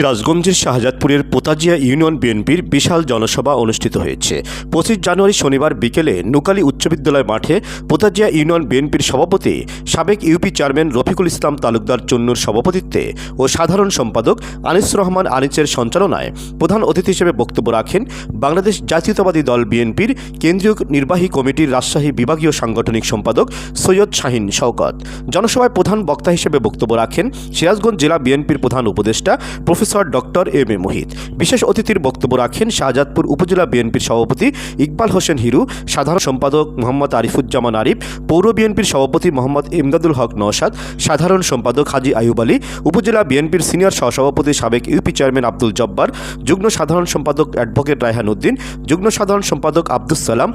সিরাজগঞ্জের শাহজাদপুরের পোতাজিয়া ইউনিয়ন বিএনপির বিশাল জনসভা অনুষ্ঠিত হয়েছে। পঁচিশ জানুয়ারি শনিবার বিকেলে নুকালী উচ্চ বিদ্যালয় মাঠে পোতাজিয়া ইউনিয়ন বিএনপির সভাপতি, সাবেক ইউপি চেয়ারম্যান রফিকুল ইসলাম তালুকদার চন্নুর সভাপতিত্বে ও সাধারণ সম্পাদক আনিস রহমান আনিসের সঞ্চালনায় প্রধান অতিথি হিসেবে বক্তব্য রাখেন বাংলাদেশ জাতীয়তাবাদী দল বিএনপির কেন্দ্রীয় নির্বাহী কমিটির রাজশাহী বিভাগীয় সাংগঠনিক সম্পাদক সৈয়দ শাহিন শওকত। জনসভায় প্রধান বক্তা হিসেবে বক্তব্য রাখেন সিরাজগঞ্জ জেলা বিএনপির প্রধান উপদেষ্টা professor doctor M A Mohit. বিশেষ অতিথির বক্তব্য রাখেন শাহজাদপুর উপজেলা বিএনপির সভাপতি ইকবাল হোসেন হিরু, সাধারণ সম্পাদক মোহাম্মদ আরিফুজ্জামান আরিফ, পৌর বিএনপির সভাপতি মোহাম্মদ ইমদাদুল হক নওশাদ, সাধারণ সম্পাদক হাজি আয়ুব আলী, উপজেলা বিএনপির সিনিয়র সহসভাপতি সাবেক ইউপি চেয়ারম্যান আব্দুল জব্বার, যুগ্ম সাধারণ সম্পাদক অ্যাডভোকেট রায়হান উদ্দিন, যুগ্ম সাধারণ সম্পাদক আব্দুস সালাম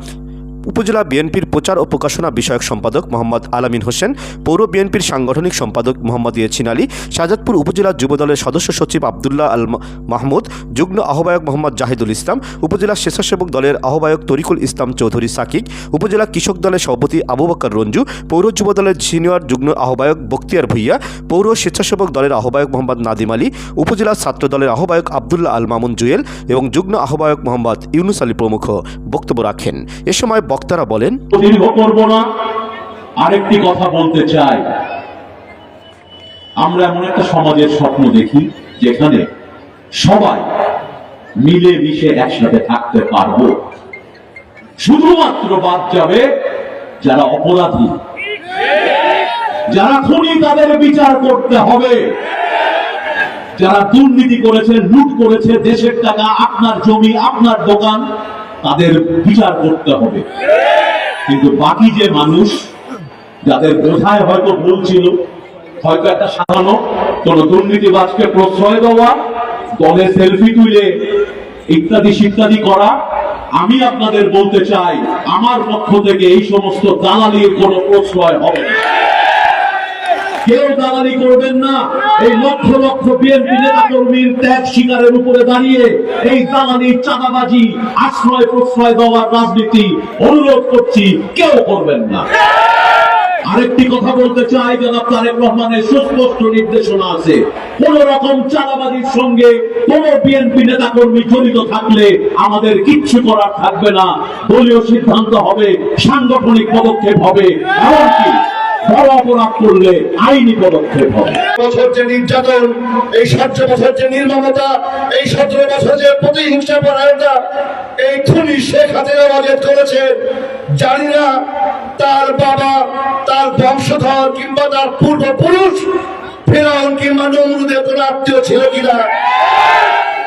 উপজেলা বিএনপির প্রচার ও প্রকাশনা বিষয়ক সম্পাদক মোহাম্মদ আলামিন হোসেন, পৌর বিএনপির সাংগঠনিক সম্পাদক মোহাম্মদ ইয়াছিন আলী, শাহজাদপুর উপজেলা যুবদলের সদস্য সচিব আবদুল্লাহ আল মাহমুদ, যুগ্ম আহ্বায়ক মোহাম্মদ জাহিদুল ইসলাম, উপজেলা স্বেচ্ছাসেবক দলের আহ্বায়ক তরিকুল ইসলাম চৌধুরী সাকিক উপজেলা কৃষক দলের সভাপতি আবু বক্কর রঞ্জু, পৌর যুবদলের সিনিয়র যুগ্ম আহ্বায়ক বক্তিয়ার ভুইয়া, পৌর স্বেচ্ছাসেবক দলের আহ্বায়ক মোহাম্মদ নাদিম আলী, উপজেলা ছাত্র দলের আহ্বায়ক আবদুল্লাহ আল মামুন জুয়েল এবং যুগ্ম আহ্বায়ক মোহাম্মদ ইউনুস আলী প্রমুখ বক্তব্য রাখেন। এ সময় বক্তারা বলেন দীর্ঘ করব না। আরেকটি কথা বলতে চাই। আমরা এমন একটা সমাজের স্বপ্ন দেখি, যেখানে সবাই মিলে মিশে একসাথে থাকতে পারব। শুধুমাত্র বাদ যাবে যারা অপরাধী। যারা খুনি, তাদের বিচার করতে হবে। যারা দুর্নীতি করেছে, লুট করেছে, দেশের টাকা, আপনার জমি, আপনার দোকান তাদের বিচার করতে হবে। কিন্তু বাকি যে মানুষ, যাদের বোঝায় হয়তো ভুল ছিল, হয়তো একটা সাধারণ কোন দুর্নীতিবাজকে প্রশ্রয় দেওয়া, দলে সেলফি তুলে ইত্যাদি ইত্যাদি করা, আমি আপনাদের বলতে চাই, আমার পক্ষ থেকে এই সমস্ত দালালির কোনো প্রশ্রয় হবে না। কেউ দালালি করবেন না। এই লক্ষ লক্ষ বিএনপি নেতা কর্মীর ত্যাগ শিকারের উপরে দাঁড়িয়ে এই দালালি চাঁদাবাজি, আশ্রয় প্রশ্রয় দেওয়ার রাজনীতি অনুরোধ করছি, কেউ করবেন না। আরেকটি কথা বলতে চাই, জনাব তারেক রহমানের সুস্পষ্ট নির্দেশনা আছে। কোন রকম চাঁদাবাজির সঙ্গে কোন বিএনপি নেতা কর্মী জড়িত থাকলে আমাদের কিচ্ছু করার থাকবে না। দলীয় সিদ্ধান্ত হবে, সাংগঠনিক পদক্ষেপ হবে, এমনকি বড় অপরাধ করলে আইনি পদক্ষেপ হবে। বছর যে নির্যাতন, এই সতেরো বছর যে নির্মমতা, এই সতেরো বছর যে প্রতিহিংসা পরায়ণতা, এই খুনি শেখ হাসিনা বাজেট করেছে। জানি না তার বাবা, তার বংশধর কিংবা তার পূর্বপুরুষ ফেরাউন কিংবা নমরুদের কোনো আত্মীয় ছিল কিনা?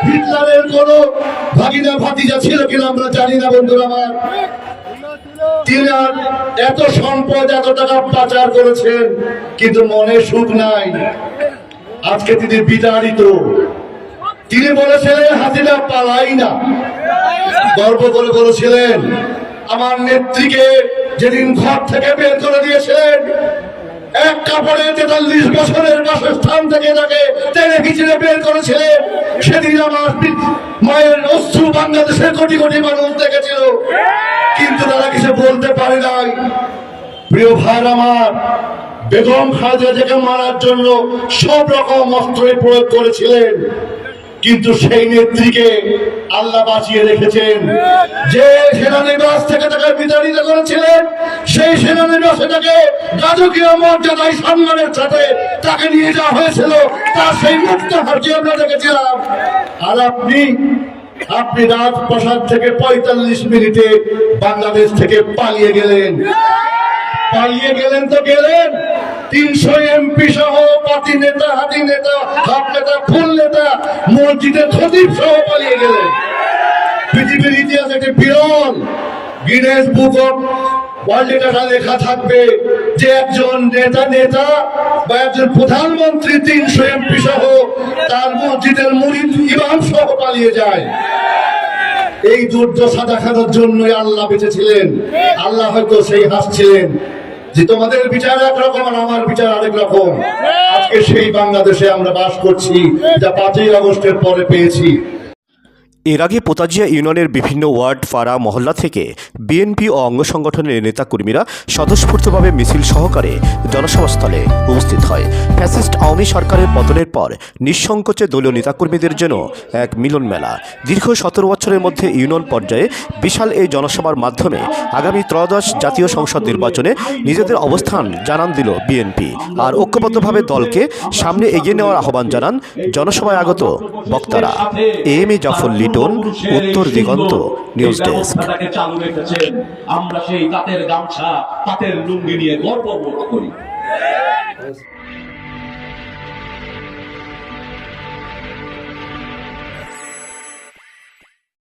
হিটলারের কোনো ভাগিনা ভাতিজা ছিল কিনা আমরা জানি না, বন্ধুরা আমার। তিনি এত সম্পদ, এত টাকা পাচার করেছেন, কিন্তু মনে সুখ নাই। আজকে তিনি বিতাড়িত। তিনি বলেছিলেন, হাসিনা পালাই না। গর্ব করে বলেছিলেন, আমার নেত্রীকে যেদিন ঘর থেকে বের করে দিয়েছিলেন, এক কাপড়ে তেতাল্লিশ বছরের বাসস্থান থেকে তাকে টেনে পিছিয়ে বের করেছিলেন। সেদিন আমার মায়ের অশ্রু বাংলাদেশের কোটি কোটি মানুষ দেখেছিল। কিছু বলতে পারে নাই। প্রিয় ভাই আমার, বেগম খালেদাকে মারার জন্য সব রকম অস্ত্রের প্রয়োগ করেছিলেন। কিন্তু সেই নেত্রীকে আল্লাহ বাঁচিয়ে রেখেছেন। যে সেনানিবাস থেকে তাকে বিতাড়িত করেছিলেন, সেই সেনানিবাসে তাকে রাজকীয় মর্যাদায় সম্মানের সাথে তাকে নিয়ে যাওয়া হয়েছিল। তার সেই মুক্ত হারকে আমরা দেখেছিলাম। আর আপনি আপনি রাজপ্রাসাদ থেকে পঁয়তাল্লিশ মিনিটে বাংলাদেশ থেকে পালিয়ে গেলেন। পালিয়ে গেলেন তো গেলেন। তিনশো এমপি সহ পার্টি নেতা, হাতি নেতা, হাত নেতা, ফুল নেতা মসজিদের খতিব সহ পালিয়ে গেলেন। পৃথিবীর ইতিহাসে একটি বিরল গিনেস বুক অফ ওয়ার্ল্ড লেখা থাকবে যে একজন নেতা নেতা বা একজন প্রধানমন্ত্রী তিনশো এমপি সহ তার মসজিদের মুরিদ ইমাম সহ পালিয়ে যায়। এই দুর্দশা দেখানোর জন্যই আল্লাহ বেঁচেছিলেন। আল্লাহ হয়তো সেই হাসছিলেন যে তোমাদের বিচার একরকম আর আমার বিচার আরেক রকম। আজকে সেই বাংলাদেশে আমরা বাস করছি যা পাঁচই আগস্টের পরে পেয়েছি। এর আগে পোতাজিয়া ইউনিয়নের বিভিন্ন ওয়ার্ড, পাড়া, মহল্লা থেকে বিএনপি ও অঙ্গ সংগঠনের নেতাকর্মীরা স্বতঃস্ফূর্তভাবে মিছিল সহকারে জনসভাস্থলে উপস্থিত হয়। ফ্যাসিস্ট আওয়ামী সরকারের পতনের পর নিঃসংকোচে দলীয় নেতাকর্মীদের জন্য এক মিলন মেলা। দীর্ঘ সতেরো বছরের মধ্যে ইউনিয়ন পর্যায়ে বিশাল এই জনসভার মাধ্যমে আগামী ত্রয়োদশ জাতীয় সংসদ নির্বাচনে নিজেদের অবস্থান জানান দিল বিএনপি। আর ঐক্যবদ্ধভাবে দলকে সামনে এগিয়ে নেওয়ার আহ্বান জানান জনসভায় আগত বক্তারা। এম এ জাফর লিটন উত্তর দিগন্ত নিউজ ডেস্ক। চালু রেখেছেন। আমরা সেই তাঁতের গামছা তাঁতের লুঙ্গি নিয়ে গর্ববোধ করি।